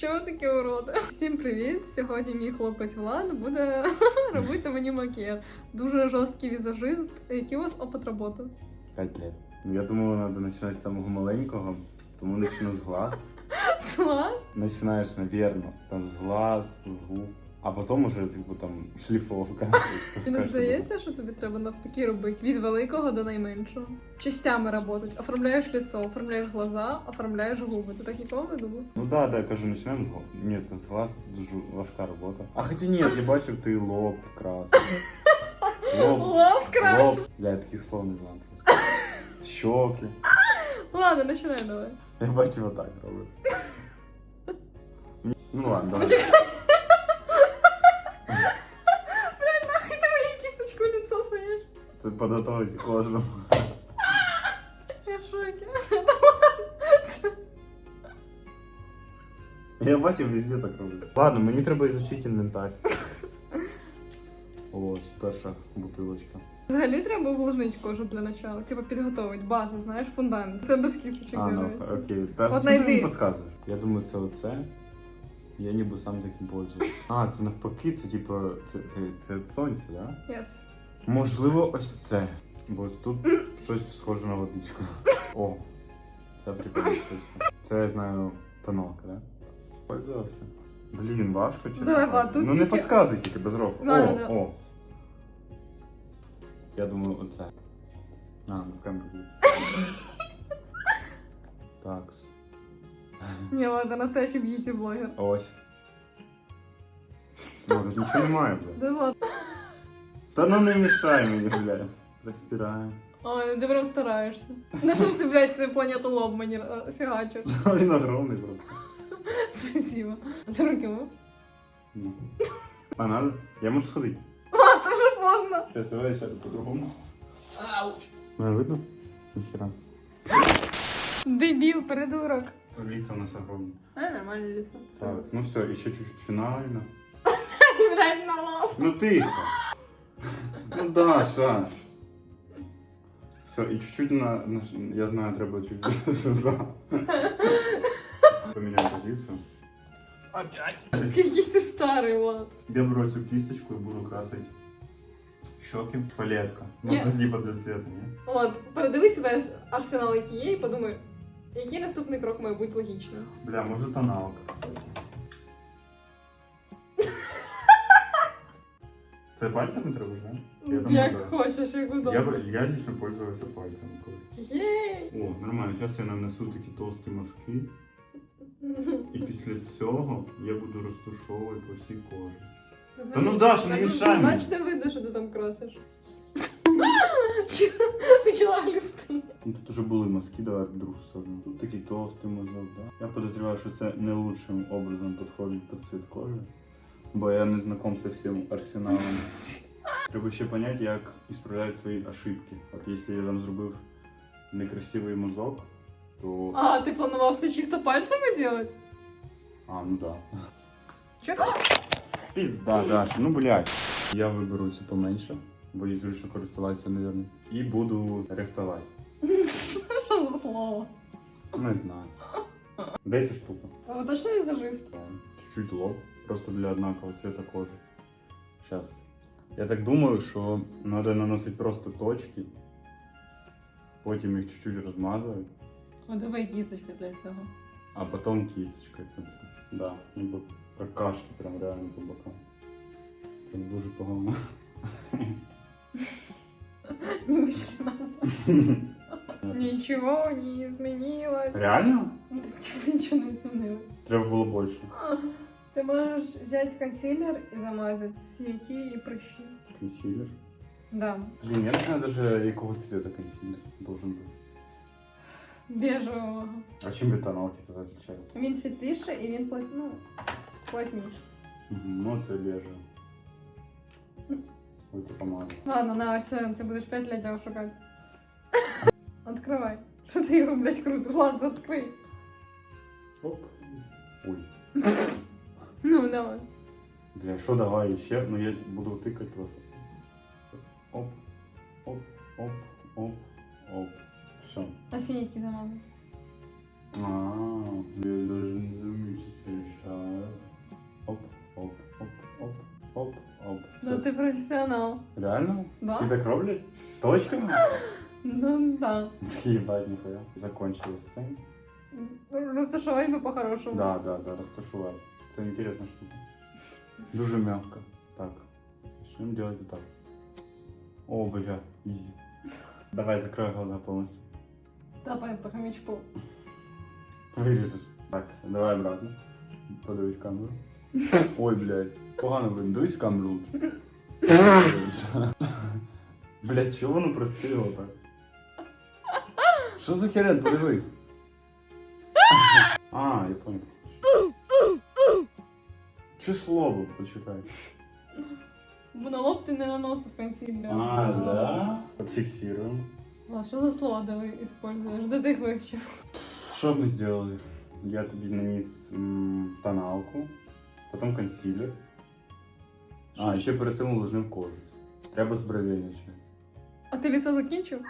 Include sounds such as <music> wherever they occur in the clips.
Чого таке урода? Всім привіт! Сьогодні мій хлопець Влад буде <laughs> робити мені макіяж. Дуже жорсткий візажист. Який у вас опит роботи? Пять лет. Ну, я думаю, надо починати з самого маленького, тому почну з глаз. <laughs> З глаз? Починаєш, навірно. там з глаз, з губ, а потом уже, типу, там, шліфовка. <laughs> Чи не здається, що тобі треба навпаки робити від великого до найменшого? Частями працюють. Оформляєш лицо, оформляєш глаза, оформляєш губи. Ти так ніколи не думав? Ну да, да, я кажу, починаємо з глаз. Ні, з глаз це дуже важка робота. А хоча ні, я бачив, ти лоб красив. <laughs> Лоб, лоб. Бля, я таких слов не знаю просто. Щоки. Ладно, починай давай. Я бачив отак робив. Ну ладно, давай. Нахуй ти мою кісточку в лицо суєш? Це подготовити кожу. Я в шокі. Я бачив, везде так роблять. Ладно, мені треба ізучити інвентар. Ось перша бутилочка. Взагалі треба увлажнити кожу для начала. Типа підготовити, база, знаєш, фундамент. Це без кісточок А, ну делається. окей. Та От що ти мені підказуєш? Я думаю, це оце. Я ніби сам таким пользуюсь. А, це навпаки, це типу, це, це, це від сонця, да? Yes. Можливо, ось це. Бо тут щось схоже на водичку. <laughs> О, це прикольно. Це я знаю тоналка, да? Пользувався. Блін, важко чесно. Давай, кажучи. Тут ну не тільки- підказуй тільки без ров. О, Да, да, да. о. Я думаю, оце. А, ну в камеру. <laughs> буде. Не, ладно, настоящий б'юті-блогер. Ось. О, тут нічого немає, блядь. Да ладно. Та ну не мішай мені, блядь. Розтираємо. Ой, ти прям стараєшся. Не що ж ти, блядь, цю планету лоб мені е, фігачиш. Він огромний просто. Спасибо. А ти руки мив? Ну. А надо? Я можу сходити. А, то вже поздно. Сейчас, давай я сяду по-другому. Ауч! Ну, видно? Ніхера. Дебіл, придурок. Лица у нас огромные. А, нормально лицо. Так, ну все, еще чуть-чуть финально. Блядь, <laughs> на лоб. Ну тихо. Ну да, Ша. Все, и чуть-чуть на, на... Я знаю, треба чуть <laughs> сюда. Поменяю позицию. Який ти старий, Влад. Я беру цю кисточку и буду красить щеки. Палетка. Ну, Ні. це типа для цвета, не? От, передивись весь арсенал, який є, і подумай, який наступний крок має бути логічним. Бля, може тоналка, кстати. Це пальцами треба, да? Я думаю, Як да. хочеш, як Я, удобно. я лично пользовался пальцами. колись. Єй! О, нормально. Зараз я нанесу такі товсті мазки. І після цього я буду розтушовувати по всій кожі. Та ну, Даша, не мішай мені. Бач, не видно, що ти там красиш. <laughs> Почала глісти. Ну, тут уже були мазки, давай в другу сторону. Тут такий товстий мазок, да? Я подозреваю, що це не лучшим образом підходить під цвіт кожи. Бо я не знаком з всім арсеналом. <laughs> Треба ще поняти, як ісправляти свої ошибки. От якщо я там зробив некрасивий мазок, то. А, ти планував це чисто пальцами робити? А, ну да. Чо? <gasps> Пізда, Даша, ну блядь. Я виберу цю поменше, бо їй зручно користуватися, мабуть. І буду рихтувати. Що за слово? Не знаю. Де ця штука? А ви точно візажист? Чуть-чуть лоб, просто для однакового цвета кожи. Сейчас. Я так думаю, що треба наносити просто точки, потім їх чуть-чуть розмазувати, О, давай кісточка для цього. а потім кисточкою в кінці. Да, ніби какашки прям реально по бокам. Прям дуже погано. <laughs> Не вийшло. <laughs> Нічого не змінилось. Реально? Типа Нічого не змінилось. Треба було більше. Ти можеш взяти консилер і замазати сіякі і прыщі. Консилер. Да. Блін, я не знаю даже якого цвета консилер должен бути. Бежевого. А чим від тоналки це відрізняється? Він світліше і він плот... ну, плотніше. Угу, ну це бежеве. Ой, це помада. Ладно, на ось ти будеш 5 лет його шукати. <laughs> Откривай. Що ти його, блядь, крутиш? Ладно, відкрий. Оп. Ой. <laughs> Ну, давай. Бля, що давай ще? Ну я буду тикати просто. Оп, оп, оп, оп, оп. Все. А сіняки замазати. А, ти професіонал. Реально? Да. Всі так роблять? Точками? <laughs> Ну да. <laughs> Ебать, ніхуя. Закончилось це. Розташувати би по-хорошому. Да, да, да, розташувати. Це інтересна штука. Дуже м'яко. Так. Начнем делать вот так. О, бля, изи. Давай, закрой глаза полностью. Давай по хомячку. Виріжеш. Так, все, давай обратно. Подивись в камеру. <laughs> Ой, блядь. Погано видно. Дивись в камеру. Блядь, чого воно простило так? Що за херен, подивись. А, я понял. Число було, почекай. Бо на лоб ти не наносив консилер. А, да? Подфиксируем. А що за слово ти используєш? Де ти їх вивчив? Что мы сделали? Я тобі наніс м, тоналку, потім консилер. А, і ще перед цим увлажнив кожу. Треба з бровей. А ти лісо закінчив?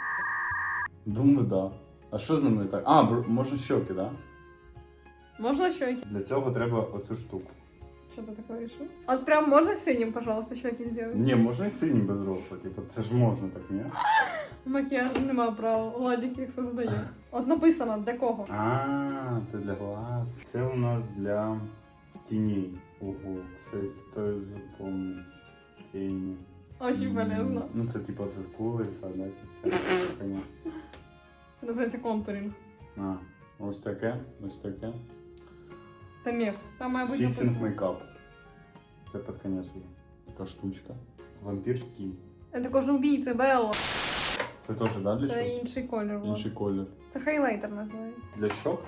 Думаю, да. А що з ними не так? А, бр- можна щоки, да? Можна щоки? Для цього треба оцю штуку. Що ти таке вирішив? От прям можна синім, пожалуйста, щоки зробити? Ні, можна і синім без рофа, типу, це ж можна так, ні? <laughs> Макіяж нема права, Владик їх создає. От написано, для кого? А, це для глаз. Це у нас для тіней. Ого, це стоїть запомнити. Тіні. Очень полезно. Ну, це типу це скули, да? Це все. Це називається контуринг. А, ось таке, ось таке. Та міф. Там має бути Фіксинг написано. мейкап. Це під конець уже. Така штучка. Вампірський. Це також убійця, Белла. Це теж, да, для Це інший колір. Влад. Інший колір. Це хайлайтер називається. Для щок?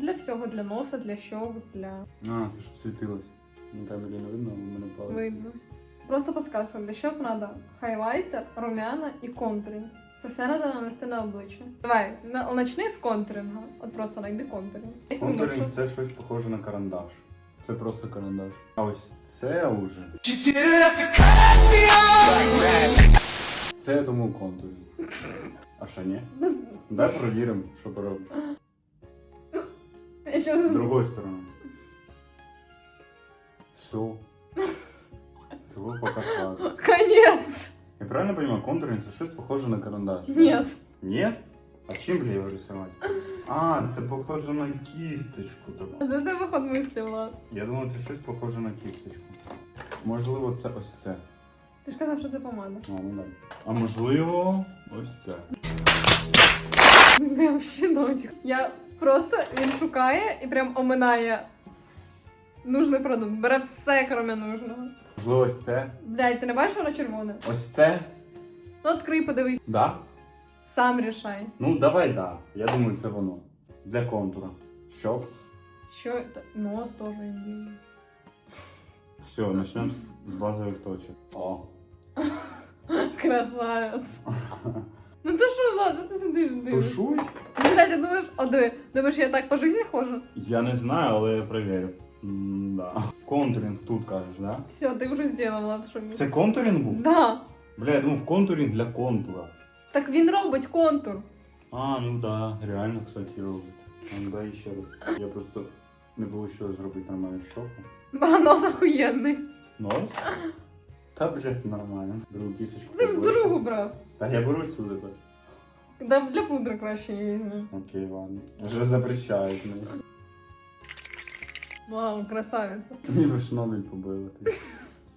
Для всього, для носа, для щок, для. А, це щоб світилось. На камері не видно, але в мене палець. Видно. Просто подсказка, для щок треба хайлайтер, румяна і контуринг. Це все треба нанести на обличчя. Давай, на, начни з контурингу. От просто знайди контуринг. Як ти думаєш, Контуринг що- це щось похоже на карандаш. Це просто карандаш. А ось це уже. Це я думав контуринг. А що ні? <laughs> Дай провіримо, що поробимо. Я щас- З другої сторони. Все. Цього пока хватить. Конець! Я правильно понимаю, контуринг це щось похоже на карандаш? да? Ні. Нет? А чим бля його рисувати? А, це похоже на кісточку таку. Це ти виход мислів, Влад. Я думав, це щось похоже на кісточку. Можливо, це ось це. Ти ж казав, що це помада. А, ну да. А можливо, ось це. Ти взагалі дотик. Я просто він шукає і прям оминає нужний продукт. Бере все, крім нужного. Можливо, ось це. Блядь, ти не бачиш, воно червоне? Ось це? Ну, відкрий, подивись. Да? Сам рішай. Ну, давай, да. Я думаю, це воно. Для контура. Що? Що це? Нос теж індійний. Все, почнемо з базових точок. О. Красавець. <laughs> Ну то що, Влад, що ти сидиш дивишся? Тушуй? Ну, блядь, ти думаєш, о, диви, думаєш, я так по житті ходжу? Я не знаю, але я перевірю. М, Да. Контуринг тут кажеш, да? Все, ти вже зробила, Влад, що мені. Це контуринг був? Да. Бля, я думав, контуринг для контура. Так він робить контур. А, ну да, реально, кстати, робить. А, Ну да, і ще раз. Я просто не вийшло зробити нормальну щоку. А нос охуєнний. Нос? Та, блядь, нормально. Другу кісточку. Ти в позвольте. другу брав. Та я беру сюди так. Да для пудри краще її візьми. Окей, ладно. Вже запрещають мені. Вау, красавиця. Ніби Шнобель побили. ти.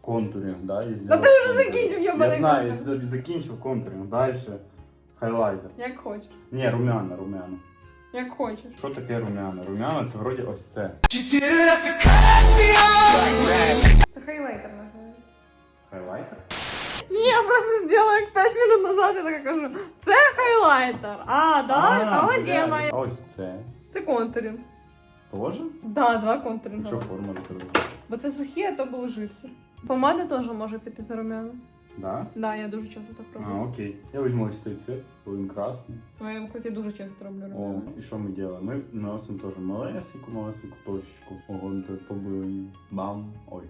Контуринг, да? Я Та зробив ти вже контуринг. закінчив, Я йобаний знаю, я контур. собі закінчив контуринг. Далі. Хайлайтер. Як хочеш. Ні, румяна, румяна. Як хочеш. Що таке румяна? Румяна це вроді ось це. Це хайлайтер називається. Хайлайтер? Ні, я просто зробила як 5 минут назад, я так кажу. Це хайлайтер. А, да, стала. А ось це. Це контуринг. Тоже? Да, два контуринга. Що форма такої? Бо це сухі, а то були жидкі. Помада теж може піти за румяна. Да? Да, я дуже часто так А, окей. Я візьму ось цей цвет, бо він красний. Ну, я, кстати, дуже часто роблю О, румяна. і що ми робимо? Ми наносимо теж малесеньку, малесеньку точечку. Ого, так побили. Бам. Ой.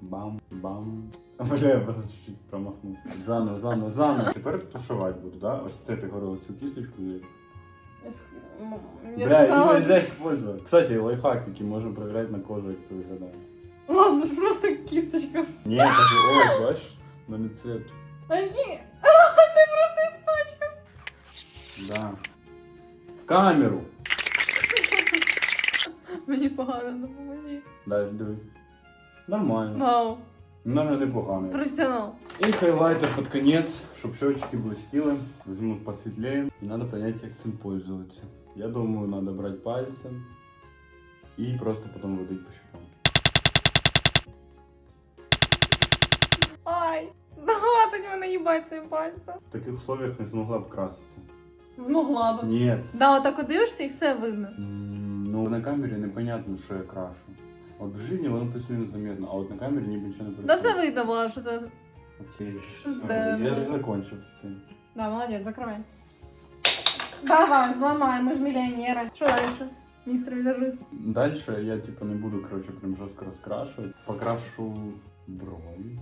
Бам, бам. Бля, я просто чуть-чуть промахнувся. Заново, заново, заново. Тепер тушувати буду, да? Ось це ти говорила цю кісточку. Я Бля, її сказала, нельзя использовать. Кстати, лайфхак, який можна проверять на кожу, як це виглядає. Ладно, це ж просто кісточка. Ні, кажу, ось, бачиш, в мене цвет. А ні. <laughs> Ти просто іспачкався. Да. В камеру. Мені погано допоможи. Дай, диви. Нормально. Вау. Наверное, непогано. Професіонал. И хайлайтер под конец, чтобы щечки блестели. Возьму посветлее. И надо понять, как этим пользоваться. Я думаю, надо брать пальцем и просто потом водить по щекам. Ай. Хватить мене їбать своїм пальцем. В таких условиях не смогла б краситься. Змогла би. Нет. Да, отак от дивишся і все видно. М, Ну, на камері непонятно, що я крашу. От в житті воно плюс-мінус заметно, а от на камері ніби нічого не Да все происходит. видно було, що це. Окей. Да. Я закончив з цим. Да, молодець, закривай. Давай, зламай, ми ж мільйонери. Що далі? Містер візажист. Дальше я типа не буду, короче, прям жестко раскрашивать. Покрашу брови.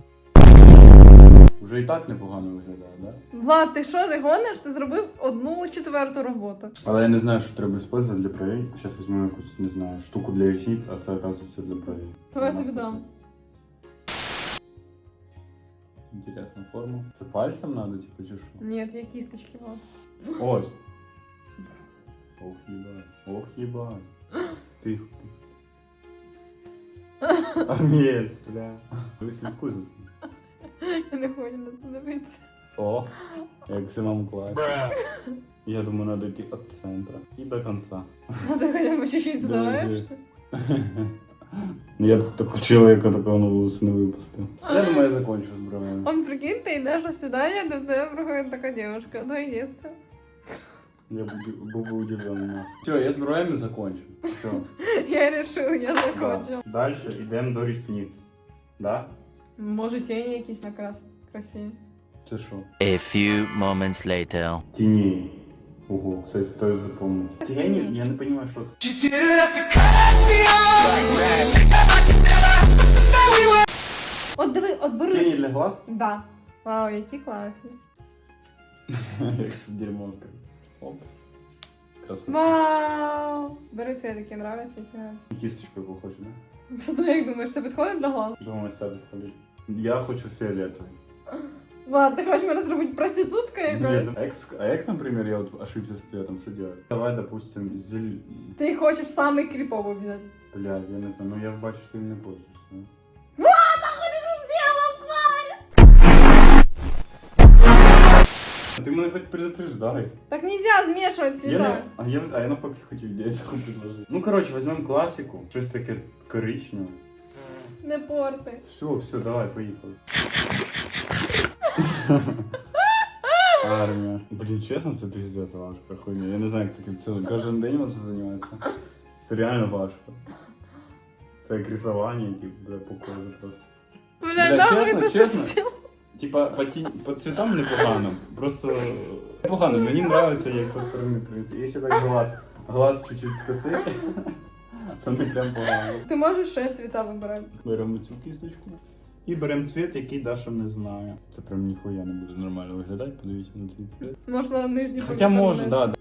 Уже і так непогано виглядає, да? Влад, ти що ти гониш? Ти зробив одну четверту роботу. Але я не знаю, що треба использовать для бровей. Сейчас візьму якусь, не знаю, штуку для ресниц, а це оказується для бровей. Давай тобі дам. Інтересна форма. Це пальцем надо, типа, чи що? Ні, є кісточки, Влад. Ось. Ох, їбать. Ох, їбать. Тихо. <laughs> А ні, бля. Ви слідкуй за цим. Я не хочу на це дивитися. О, як в самому класі. Я думаю, надо йти від центра і до кінця. А ти хоча б чуть-чуть Да, стараєшся? Я такого чоловіка такого на вулицю не випустив. Я думаю, я закончу з бровями. Он, прикинь, ти йдеш на свидання, де в тебе проходить така девушка, твоє дійство. Я був, був би удивлений. нахуй. Все, я з бровями закончу. Все. <laughs> Я решил, я закончила. Далі йдемо до ресниць. Да? Може тіні якісь накрас красиві. Це що? A few moments later. Тіні. Ого, кстати, стоит запомнить. Тіні? Я не понимаю, що це. От диви, от бери. Тіні для глаз? Да. Вау, які класні. Як <laughs> це дерьмо. Оп. Красота. Вау! Бери цвет, який нравиться. Кісточку яку хочу, да? Ти <laughs> як думаєш, це підходить для глаз? Думаю, себе ходить. Я хочу фіолетовий. <laughs> Влад, ти хочеш мене зробити проститутка якоюсь? Нет, а як, а як, например, я вот ошибся с цветом, что делать? Давай, допустим, зель... Ти хочеш самий кріповий взяти. Блядь, я не знаю, ну я бачу, що ти не пользуєшся. да? Влад, а ти це зробив, тварь! А Ти мене хоч предупреждай. Так нельзя змішувати Я цвіта. не... А я, а я навпаки хотів ідею <laughs> таку предложити. Ну, коротше, візьмемо класику, щось таке коричневе. Не порти. Все, все, давай, поїхали. Армія. Блін, чесно, це піздець важко хуйня. Я не знаю, як таким це кожен день можна займатися. Це реально важко. Це як рисування, типу, бля, по кожі просто. Бля, Бля, нахуй чесно, ти чесно. це зробив? Типа, по, ті... по цветам непогано. Просто непогано. Мені нравится, як со сторони принц. Якщо так глаз, глаз чуть-чуть скосити, то не прям погано. Ти можеш ще цвіта вибирати. Беремо цю кісточку і беремо цвіт, який Даша не знає. Це прям ніхуя не буде нормально виглядати, подивіться на цей цвіт. Можна нижню Хоча може, да.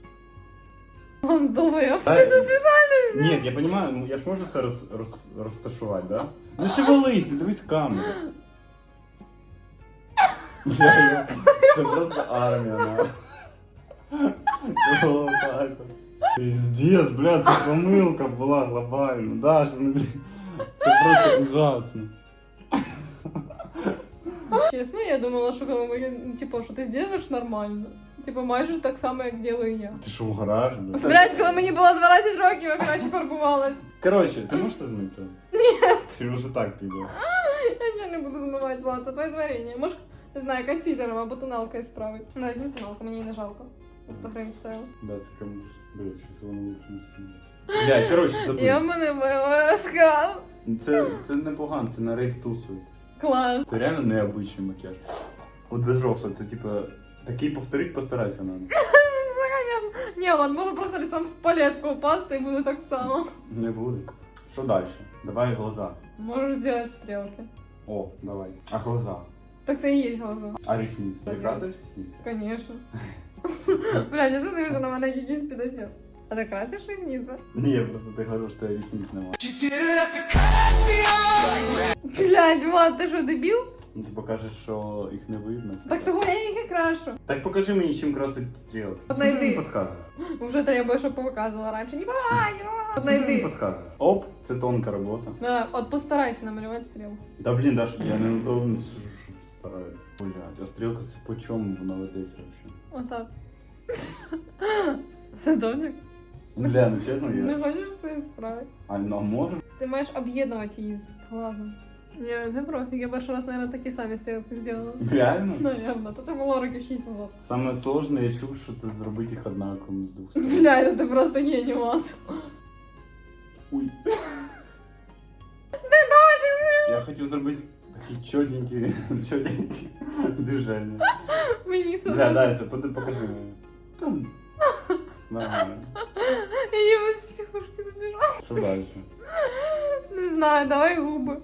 Он. Да. Ти це спеціально Ні, я розумію, ну я ж можу це роз, роз, розташувати, да? Ну шевелись, дивись в камеру. Я, <laughs> я, це просто армія, так от. Пиздец, бля, це помилка була глобальна. Даша, ну блін, це просто ужасно. Чесно, я думала, що коли ми, типу, що ти зробиш нормально. Типу, майже так само, як делаю я. Ти що, вгораєш, бля? Блять, коли мені було 12 років, я краще фарбувалась. Коротше, ти можеш це змити? Ні. Ти вже так піде. Я нічого не буду змивати, Влад, це твоє творіння. Може, не знаю, консилером або тоналкою справить. Ну, візьми тоналку, мені її не жалко. За 100 гривень стоїло. Да, це прям ужас. Блядь, щось воно лучше не сильно. Блядь, коротше, забудь. Я мене моєму розказ. Це, це непогано, це на рейв тусу. Клас. Це реально необычний макіяж. От без рофла, це типа. Такий повторить постарайся надо. <laughs> Заганяв. Ні, ладно, можна просто лицом в палетку упасти і буде так само. Не буде. Що далі? Давай глаза. Можеш зробити стрілки. О, давай. А глаза? Так це і є глаза. А ресниці? Красиш ресниці? Конечно. <laughs> Бля, що ти дивишся на мене як якийсь підофіл? А ти красиш різницю? Ні, просто ти говорив, що я ресниць немає. Блядь, Влад, ти що, дебіл? Ну ти покажеш, що їх не видно. Так того я їх і крашу. Так покажи мені, чим красить стрілки. Знайди. Що ти мені підказуєш? Вже треба, щоб показувала раніше. Не бувай, не бувай. Що ти мені Знайди. підказуєш? Оп, це тонка робота. Да, от постарайся намалювати стрілку. Да блін, Даш, я не удобно стараюсь. Блядь, а стрілка по чому вона ведеться взагалі? Отак. Це домик? <laughs> Бля, ну чесно, Не я. хочеш це справити? А ну, а може? Ти маєш об'єднувати її з глазом. Ні, це профік. Я перший раз, наверное, такі самі стрілки зробила. Реально? <laughs> Наверно, то це було років 6 назад. Саме сложне, я чув, що це зробити їх однаковими з двох сторон. Бля, це ти просто геній, Влад. Уй. <laughs> Я хотів зробити такі чотенькі, чотенькі движення. Мені. Бля, далі, поди- покажи мені. Там. Нормально. Я ніби з психушки забіжала. Що далі? Не знаю, давай губи.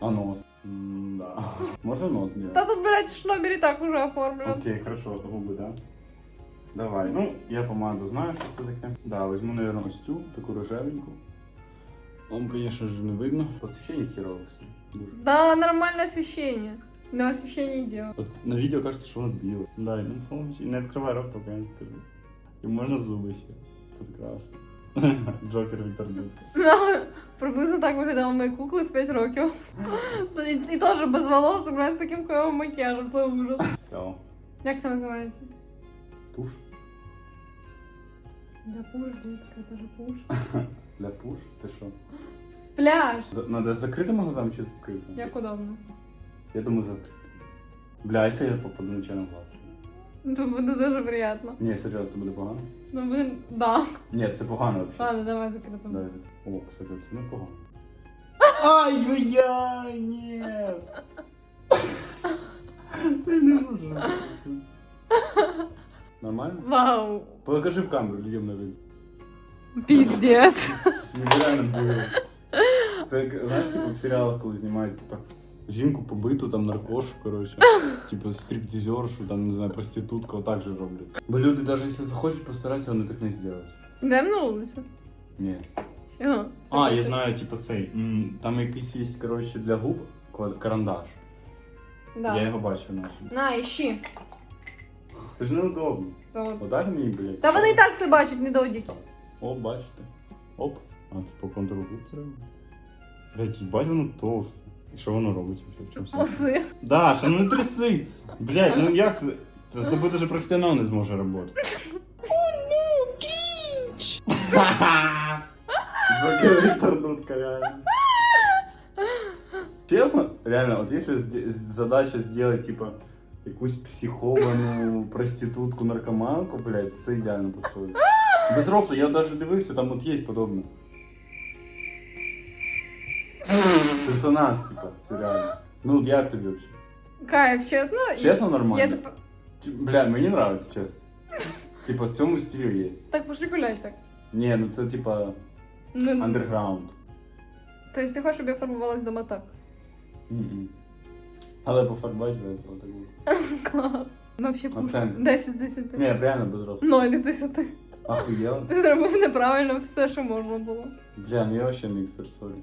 А нос. Да. Можна нос Та делать? тут, блядь, шнобель і так уже оформлено. Окей, хорошо, губи, да? Давай. Ну, я помаду знаю, що це таке. Да, візьму, наверное, ось цю, таку рожевеньку. Вам, конечно же, не видно. Посвящение херово все. Дуже. Да, нормальное освещение. На освещение дело. Вот на видео кажется, что он белый. Да, ну помощи. Не открывай рот, пока я не скажу. И можно зубы еще. Прекрасно. <laughs> Джокер Віктор Дудка. <laughs> Приблизно так виглядали мої кукли в 5 років. <laughs> І, і теж без волос, блядь, з таким хуйовим макіяжем, це ужас. Все. Як це називається? Туш. Для пуш, дітка, це ж пуш. Для пуш? Це що? Пляж. За- Надо з закритими глазами чи з відкритими? Як удобно. Я думаю, закритими. Бля, а якщо я попаду нечайно в глаз? Це буде дуже приємно. Ні, серйозно, це буде погано? Ну, блин, да. Ні, це погано взагалі. Ладно, давай закритим. Да, О, кстати, це не погано. Ай-яй-яй, ні! Ти не можеш. Нормально? Вау. Покажи в камеру, людям на вид. Піздець. Нереально було. Це, знаєш, типу в серіалах, коли знімають, типу, жінку побиту, там наркошу, коротше, типу стриптизершу, там, не знаю, проститутку, отак же роблять. Бо люди, навіть якщо захочуть постаратися, вони так не зроблять. Йдемо на вулицю. Ні. Чого? А, я знаю, типу цей. м, Там якийсь є, коротше, для губ кла- карандаш. Да. Я його бачу наче. На, іщи. Це ж неудобно. То от. Отак мені, блядь. Та вони і так це бачать, недодіки. О, бачите. Оп. А це по контуру губ треба. Блядь, їбать воно товсте. І що воно робить? вообще? В чому сенс? Оси. Даша, ну не тряси! Блядь, ну як це? Це з тобою даже професіонал не зможе працювати. <laughs> Джокер Віктор Дудка, реально. Честно, реально, вот если сде- задача сделать, типа, якусь психовану проститутку, наркоманку, блядь, це ідеально підходить. Без рофла, я даже дивився, там от є подобне. Персонаж, типа, все реально. Ну, от як тобі вообще? Кайф, чесно? Чесно, нормально? Я тепер... Чи- Бля, мені нравится, чесно. Типа, в цьому стилі є. Так пошли гулять так. Ні, ну це типа Ну, андерграунд. Тобто ти хочеш, щоб я формувалась дома так? М-м. Але пофарбувати весело так буде. <laughs> Клас. Вообще пуш. Оценка. 10 з 10. Ні, реально без рофла. 0 з 10. Охуєла. Ти зробив неправильно все, що можна було. Бля, ну я вообще не експерт, сорі.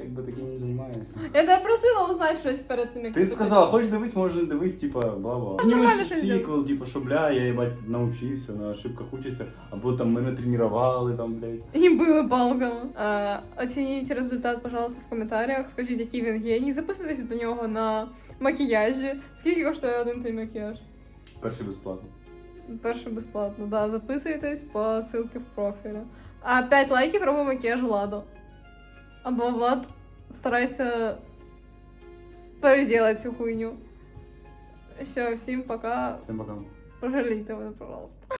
Как бы таким не займаюся. Я тебе просила узнати щось перед тим, як Ти сказала, хочеш дивись, може не дивись, типа, бла-бла. Знімеш щось сіквел, типа, що бля, я їбать навчився, на ошибках учиться, або там мене тренували, там, блядь. І били палками. Е, оцініть результат, пожалуйста, в коментарях. Скажіть, який він геній. Записуйтесь до нього на макіяжі. Скільки коштує один твій макіяж? Перший безплатно. Перше безплатно, да. Записуйтесь по ссылці в профілі. А 5 лайків робимо макіяж Владу. Або Влад старайся переделать цю хуйню. Все, всім пока. Всім пока. Пожалійте мене, пожалуйста.